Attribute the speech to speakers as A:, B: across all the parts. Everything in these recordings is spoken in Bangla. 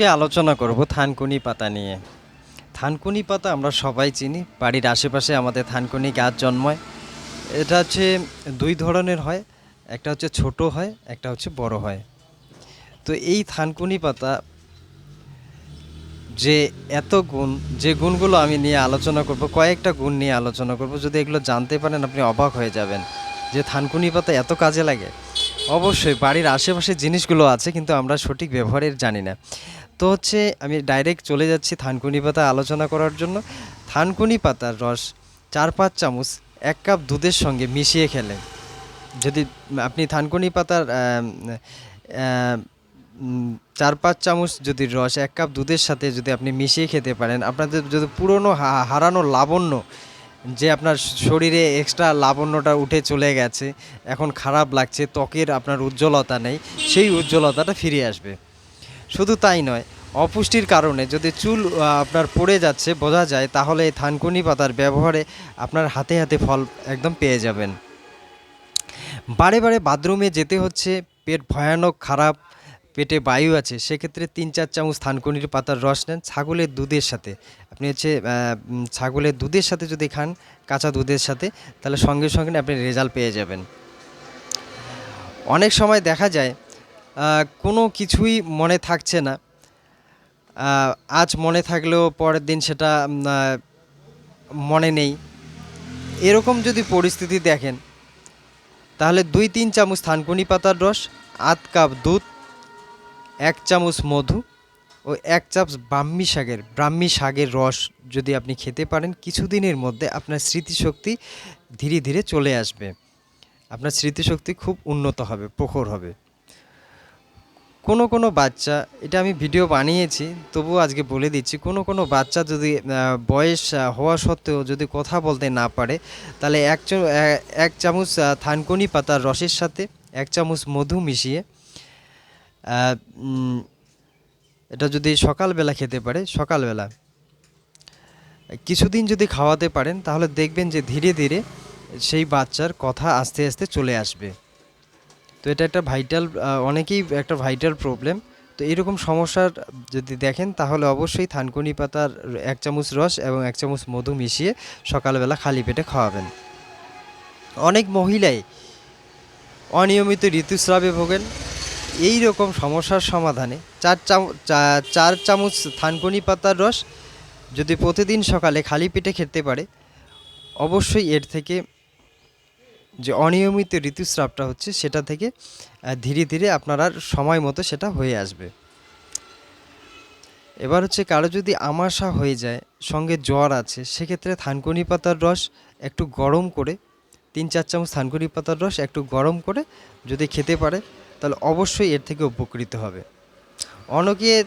A: আজকে আলোচনা করব থানকুনি পাতা নিয়ে। থানকুনি পাতা আমরা সবাই চিনি, বাড়ির আশেপাশে আমাদের থানকুনি গাছ জন্মায়। এটা হচ্ছে দুই ধরনের হয়, একটা হচ্ছে ছোট হয়, একটা হচ্ছে বড় হয়। তো এই থানকুনি পাতা যে এত গুণ, যে গুণগুলো আমি নিয়ে আলোচনা করব, কয়েকটা গুণ নিয়ে আলোচনা করব, যদি এগুলো জানতে পারেন আপনি অবাক হয়ে যাবেন যে থানকুনি পাতা এত কাজে লাগে। অবশ্যই বাড়ির আশেপাশে জিনিসগুলো আছে, কিন্তু আমরা সঠিক ব্যবহারের জানি না। তো হচ্ছে আমি ডাইরেক্ট চলে যাচ্ছি থানকুনি পাতা আলোচনা করার জন্য। থানকুনি পাতার রস চার পাঁচ চামচ, এক কাপ দুধের সঙ্গে মিশিয়ে খেলে। যদি আপনি থানকুনি পাতার চার পাঁচ চামচ যদি রস, এক কাপ দুধের সাথে যদি আপনি মিশিয়ে খেতে পারেন, আপনাদের যদি পুরনো হারানো লাবণ্য, যে আপনার শরীরে এক্সট্রা লাবণ্যটা উঠে চলে গেছে, এখন খারাপ লাগছে, ত্বকের আপনার উজ্জ্বলতা নেই, সেই উজ্জ্বলতাটা ফিরে আসবে। শুধু তাই নয়, অপুষ্টির কারণে যদি চুল আপনার পড়ে যাচ্ছে, বোঝা যায়, তাহলে এই থানকুনি পাতার ব্যবহারে আপনার হাতে হাতে ফল একদম পেয়ে যাবেন। বারে বারে বাথরুমে যেতে হচ্ছে, পেট ভয়ানক খারাপ, পেটে বায়ু আছে, সেক্ষেত্রে তিন চার চামচ থানকুনির পাতার রস নেন ছাগলের দুধের সাথে। আপনি হচ্ছে ছাগলের দুধের সাথে যদি খান, কাঁচা দুধের সাথে, তাহলে সঙ্গে সঙ্গে আপনি রেজাল্ট পেয়ে যাবেন। অনেক সময় দেখা যায় কোনো কিছুই মনে থাকছে না। আজ মনে থাকলেও পরের দিন সেটা মনে নেই। এরকম যদি পরিস্থিতি দেখেন, তাহলে দুই তিন চামচ থানকুনি পাতার রস, আধ কাপ দুধ, এক চামচ মধু ও এক চামচ ব্রাহ্মী শাকের ব্রাহ্মী শাকের রস যদি আপনি খেতে পারেন, কিছুদিনের মধ্যে আপনার স্মৃতিশক্তি ধীরে ধীরে চলে আসবে। আপনার স্মৃতিশক্তি খুব উন্নত হবে, প্রখর হবে। কোনো কোনো বাচ্চা, এটা আমি ভিডিও বানিয়েছি, তবুও আজকে বলে দিচ্ছি, কোনো কোনো বাচ্চা যদি বয়স হওয়া সত্ত্বেও যদি কথা বলতে না পারে, তাহলে এক এক চামচ থানকুনি পাতার রসের সাথে এক চামচ মধু মিশিয়ে এটা যদি সকালবেলা খেতে পারে, সকালবেলা, কিছুদিন যদি খাওয়াতে পারেন, তাহলে দেখবেন যে ধীরে ধীরে সেই বাচ্চার কথা আস্তে আস্তে চলে আসবে। তো এটা একটা ভাইটাল অনেকেই একটা ভাইটাল প্রবলেম তো এরকম সমস্যার যদি দেখেন, তাহলে অবশ্যই থানকুনি পাতার এক চামচ রস এবং এক চামচ মধু মিশিয়ে সকালবেলা খালি পেটে খাওয়াবেন। অনেক মহিলাই অনিয়মিত ঋতুস্রাবে ভোগেন। এই রকম সমস্যার সমাধানে চার চামচ চার চামচ থানকুনি পাতার রস যদি প্রতিদিন সকালে খালি পেটে খেতে পারে, অবশ্যই এর থেকে যে অনিয়মিত ঋতুস্রাবটা হচ্ছে সেটা থেকে ধীরে ধীরে আপনারা সময় মতো সেটা হয়ে আসবে। এবার হচ্ছে কারও যদি আমাশা হয়ে যায়, সঙ্গে জ্বর আছে, সেক্ষেত্রে থানকুনি পাতার রস একটু গরম করে, তিন চার চামচ থানকুনি পাতার রস একটু গরম করে যদি খেতে পারে, তাহলে অবশ্যই এর থেকে উপকৃত হবে। অনেকের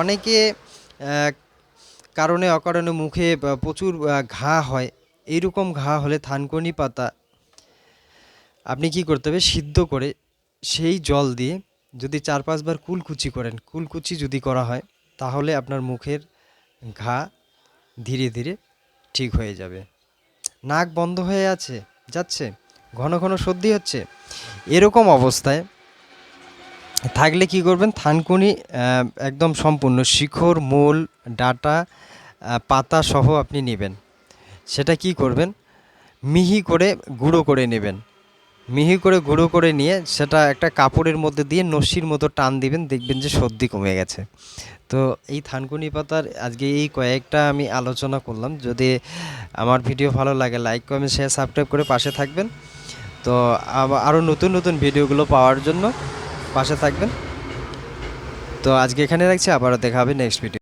A: অনেকে কারণে অকারণে মুখে প্রচুর ঘা হয়, এইরকম ঘা হলে থানকুনি পাতা আপনি কি করতে হবে? সিদ্ধ করে সেই জল দিয়ে যদি চার পাঁচবার কুলকুচি করেন, কুলকুচি যদি করা হয়, তাহলে আপনার মুখের ঘা ধীরে ধীরে ঠিক হয়ে যাবে। নাক বন্ধ হয়ে আছে, যাচ্ছে, ঘন ঘন সর্দি হচ্ছে। এরকম অবস্থায় থাকলে কি করবেন? থানকুনি একদম সম্পূর্ণ শিখর, মূল, ডাটা পাতা সহ আপনি নেবেন। সেটা কি করবেন? মিহি করে গুঁড়ো করে নেবেন। মিহি করে গুঁড়ো করে নিয়ে সেটা একটা কাপড়ের মধ্যে দিয়ে নস্যির মতো টান দিবেন, দেখবেন যে সর্দি কমে গেছে। তো এই থানকুনি পাতার আজকে এই কয়েকটা আমি আলোচনা করলাম। যদি আমার ভিডিও ভালো লাগে লাইক কমেন্ট শেয়ার সাবস্ক্রাইব করে পাশে থাকবেন। তো আরও নতুন নতুন ভিডিওগুলো পাওয়ার জন্য পাশে থাকবেন। তো আজকে এখানে রাখছি, আবারও দেখা হবে নেক্সট ভিডিও